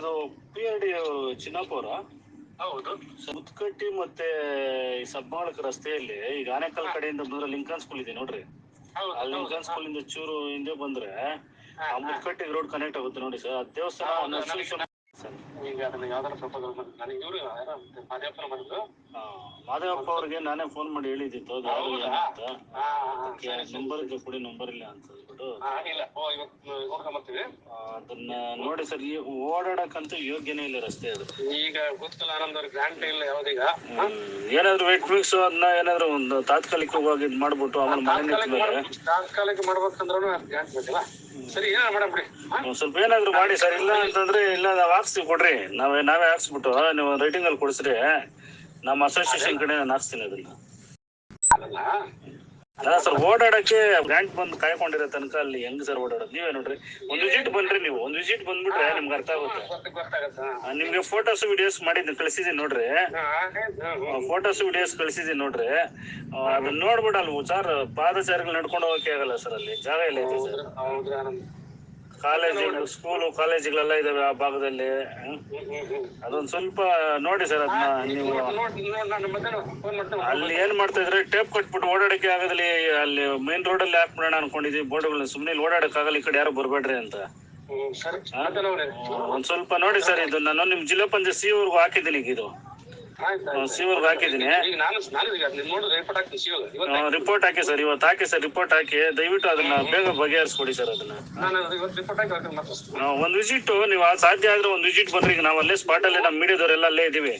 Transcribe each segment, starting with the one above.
ಇದು P R D Chinnappa ಅವರ? ಹೌದು. ಮುತ್ಕಟ್ಟಿ ಮತ್ತೆ ಈ ಸಬ್ಬಾಳಕ ರಸ್ತೆಯಲ್ಲಿ ಈಗ ಆನೇಕಲ್ ಕಡೆಯಿಂದ ಬಂದ್ರೆ ಲಿಂಕನ್ ಸ್ಕೂಲ್ ಇದೆ ನೋಡ್ರಿ. ಆ ಲಿಂಕನ್ ಸ್ಕೂಲ್ ಇಂದ ಚೂರು ಹಿಂದೆ ಬಂದ್ರೆ ಆ ಮುತ್ಕಟ್ಟಿ ರೋಡ್ ಕನೆಕ್ಟ್ ಆಗುತ್ತೆ ನೋಡಿ ಸರ್. ಆ ದೇವಸ್ಥಾನ ಈಗ ಅದನ್ನ ಯಾವ್ದಾರ ಸ್ವಲ್ಪ ನನಗೆ ಇವರು ಯಾರೋ ಮಾದೇವಪ್ಪನ ಬಂದ್ರು. ಆ, ಮಾದೇವಪ್ಪ ಅವ್ರಿಗೆ ನಾನೇ ಫೋನ್ ಮಾಡಿ ಹೇಳಿದ್ದಿತ್ತು ನಂಬರ್ ಕೊಡಿ ನಂಬರ್ ಇಲ್ಲ ಅಂತ ಹೇಳ್ಬಿಟ್ಟು ಹಾ ಇಲ್ಲ. ಅದನ್ನ ನೋಡಿ ಸರ್ ಈ ಓಡಾಡಕ್ಕಂತೂ ಯೋಗ್ಯನೇ ಇಲ್ಲ ರಸ್ತೆ ಅದು. ಈಗ ಗೊತ್ತಿಲ್ಲ ಆನಂದ್ ಅವ್ರಿಗೆ ಗ್ರಾಂಟ್ ಇಲ್ಲ ಯಾವ್ದೀಗ. ಏನಾದ್ರು ವೆಟ್ ಮಿಕ್ಸ್ ಅದನ್ನ ಏನಾದ್ರು ಒಂದು ತಾತ್ಕಾಲಿಕವಾಗಿ ಇದ್ ಮಾಡ್ಬಿಟ್ಟು ಆಮೇಲೆ ಮನೆ ತಾತ್ಕಾಲಿಕ ಮಾಡ್ಬೇಕಂದ್ರೂ ಗ್ರಾಂಟ್ ಬೇಕಲ್ಲ. ಸರಿ ಏನ ಮೇಡಮ್ ಬಿಡಿ. ಸ್ವಲ್ಪ ಏನಾದ್ರು ಮಾಡಿ ಸರ್ ಇಲ್ಲ ಅಂತಂದ್ರೆ ಇಲ್ಲ ವಾಪಸ್ ಹಾಕ್ಸ್ತೀವಿ ಕೊಡ್ರಿ ನಾವೇ ನಾವೇ ಹಾಕ್ಸ್ಬಿಟ್ಟು ನೀವು ರೈಟಿಂಗ್ ಅಲ್ಲಿ ಕೊಡಿಸ್ರಿ ನಮ್ಮ ಅಸೋಸಿಯೇಷನ್ ಕಡೆ ನಾನು ಹಾಕ್ಸ್ತೀನಿ ಅದನ್ನ. ಸರ್, ಓಡಾಡಕ್ಕೆ ಬ್ಯಾಂಕ್ ಬಂದು ಕಾಯ್ಕೊಂಡಿರೋ ತನಕ ಅಲ್ಲಿ ಹೆಂಗ್ ಸರ್ ಓಡಾಡೋದು? ನೀವೇ ನೋಡ್ರಿ. ಒಂದ್ ವಿಸಿಟ್ ಬನ್ರಿ ನೀವು. ಒಂದ್ ವಿಸಿಟ್ ಬಂದ್ಬಿಟ್ರೆ ನಿಮ್ಗೆ ಅರ್ಥ ಆಗುತ್ತೆ. ನಿಮ್ಗೆ ಫೋಟೋಸ್ ವಿಡಿಯೋಸ್ ಮಾಡಿದ್ದೀನಿ ಕಳ್ಸಿದೀನಿ ನೋಡ್ರಿ. ಫೋಟೋಸ್ ವಿಡಿಯೋಸ್ ಕಳ್ಸಿದೀನಿ ನೋಡ್ರಿ. ಅದನ್ನ ನೋಡ್ಬಿಟ್ಟು ಅಲ್ಲಿ ಸರ್ ಪಾದಚಾರಿಗಳು ನಡ್ಕೊಂಡು ಹೋಗಕ್ಕೆ ಆಗಲ್ಲ ಸರ್ ಅಲ್ಲಿ. ಜಾಗ ಇಲ್ಲ ಸರ್. ಕಾಲೇಜು ಸ್ಕೂಲು ಕಾಲೇಜುಗಳೆಲ್ಲ ಇದಾವೆ ಆ ಭಾಗದಲ್ಲಿ. ಅದೊಂದ್ ಸ್ವಲ್ಪ ನೋಡಿ ಸರ್ ಅದನ್ನ ನೀವು. ಅಲ್ಲಿ ಏನ್ ಮಾಡ್ತಾ ಇದ್ರೆ ಟೇಪ್ ಕಟ್ಬಿಟ್ಟು ಓಡಾಡಕ್ಕೆ ಆಗದಲ್ಲಿ ಅಲ್ಲಿ ಮೇನ್ ರೋಡ್ ಅಲ್ಲಿ ಹಾಕ್ಬಿಡೋಣ ಅನ್ಕೊಂಡಿದ್ವಿ ಬೋರ್ಡ್ಗಳನ್ನ ಸುಮ್ನೆ ಇಲ್ಲಿ ಓಡಾಡಕ್ ಆಗಲ್ಲ ಈ ಕಡೆ ಯಾರು ಬರ್ಬೇಡ್ರಿ ಅಂತ. ಒಂದ್ ಸ್ವಲ್ಪ ನೋಡಿ ಸರ್ ಇದು ನಾನು ನಿಮ್ ಜಿಲ್ಲಾ ಪಂಚಾಯತ್ ಸಿ ಅವ್ರಿಗೂ ಹಾಕಿದ್ದೀನಿ ಈಗ ಇದು. ಅವ್ರಿಗೆ ಹಾಕಿದ್ದೀನಿ. ಈಗ ನಾನು ನಾನು ಈಗ ನೀವು ನೋಡಿದ್ರೆ ರಿಪೋರ್ಟ್ ಹಾಕ್ತೀನಿ ಶಿವಾಗ ಇವತ್ತು ರಿಪೋರ್ಟ್ ಹಾಕಿ ಸರ್ ಇವತ್ತು ಹಾಕಿ ಸರ್ ರಿಪೋರ್ಟ್ ಹಾಕಿ. ದಯವಿಟ್ಟು ಅದನ್ನ ಬೇಗ ಬಗೆಹರಿಸ್ಕೊಡಿ ಸರ್ ಅದನ್ನ. ನಾನು ಇವತ್ತು ರಿಪೋರ್ಟ್ ಹಾಕಿ ಹಾಕಿ ಮಾತಾಡ್ತೀನಿ ಆ, ಒಂದ್ ವಿಸಿಟ್ ನೀವು ಆ ಸಾಧ್ಯ ಆದ್ರೆ ಒಂದ್ ವಿಸಿಟ್ ಬನ್ರಿ. ಈಗ ನಾವು ಅಲ್ಲೇ ಸ್ಪಾಟ್ ಅಲ್ಲೇ ನಮ್ಮ ಮೀಡಿಯಾದವ್ರೆಲ್ಲ ಅಲ್ಲೇ ಇದೀವಿ.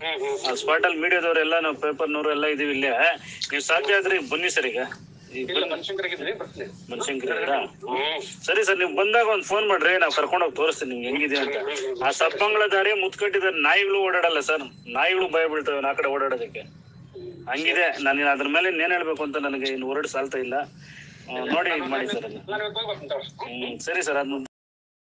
ಹ್ಮ್ ಹ್ಮ್ ಆ ಸ್ಪಾಟ್ ಅಲ್ಲಿ ಮೀಡಿಯಾದವ್ರೆಲ್ಲ ನಾವು ಪೇಪರ್ನವ್ರು ಎಲ್ಲ ಇದೀವಿ ಇಲ್ಲೇ. ನೀವು ಸಾಧ್ಯ ಆದ್ರೆ ಈಗ ಬನ್ನಿ ಸರ್ ಈಗ. ಸರಿ ಸರ್ ನೀವು ಬಂದಾಗ ಒಂದ್ ಫೋನ್ ಮಾಡ್ರಿ ನಾವ್ ಕರ್ಕೊಂಡು ಹೋಗಿ ತೋರಿಸ್ತೀನಿ ನಿಮ್ಗೆ ಹೆಂಗಿದೆ ಅಂತ. ಆ ಸಬ್ಬಂಗಳ ದಾರಿ ಮುತ್ಕಟ್ಟಿದ ನಾಯಿಗಳು ಓಡಾಡಲ್ಲ ಸರ್. ನಾಯಿಗಳು ಭಯ ಬೀಳ್ತವೆ ನಾ ಕಡೆ ಓಡಾಡೋದಕ್ಕೆ. ಹಂಗಿದೆ. ನಾನು ಅದ್ರ ಮೇಲೆ ಇನ್ನೇನ್ ಹೇಳ್ಬೇಕು ಅಂತ ನನಗೆ ಇನ್ನು ಹೊರಡು ಸಾಲ್ತಾ ಇಲ್ಲ. ನೋಡಿ ಇದ್ ಮಾಡಿ ಸರ್ ಹ್ಮ್ ಸರಿ ಸರ್ ಅದನ್ನ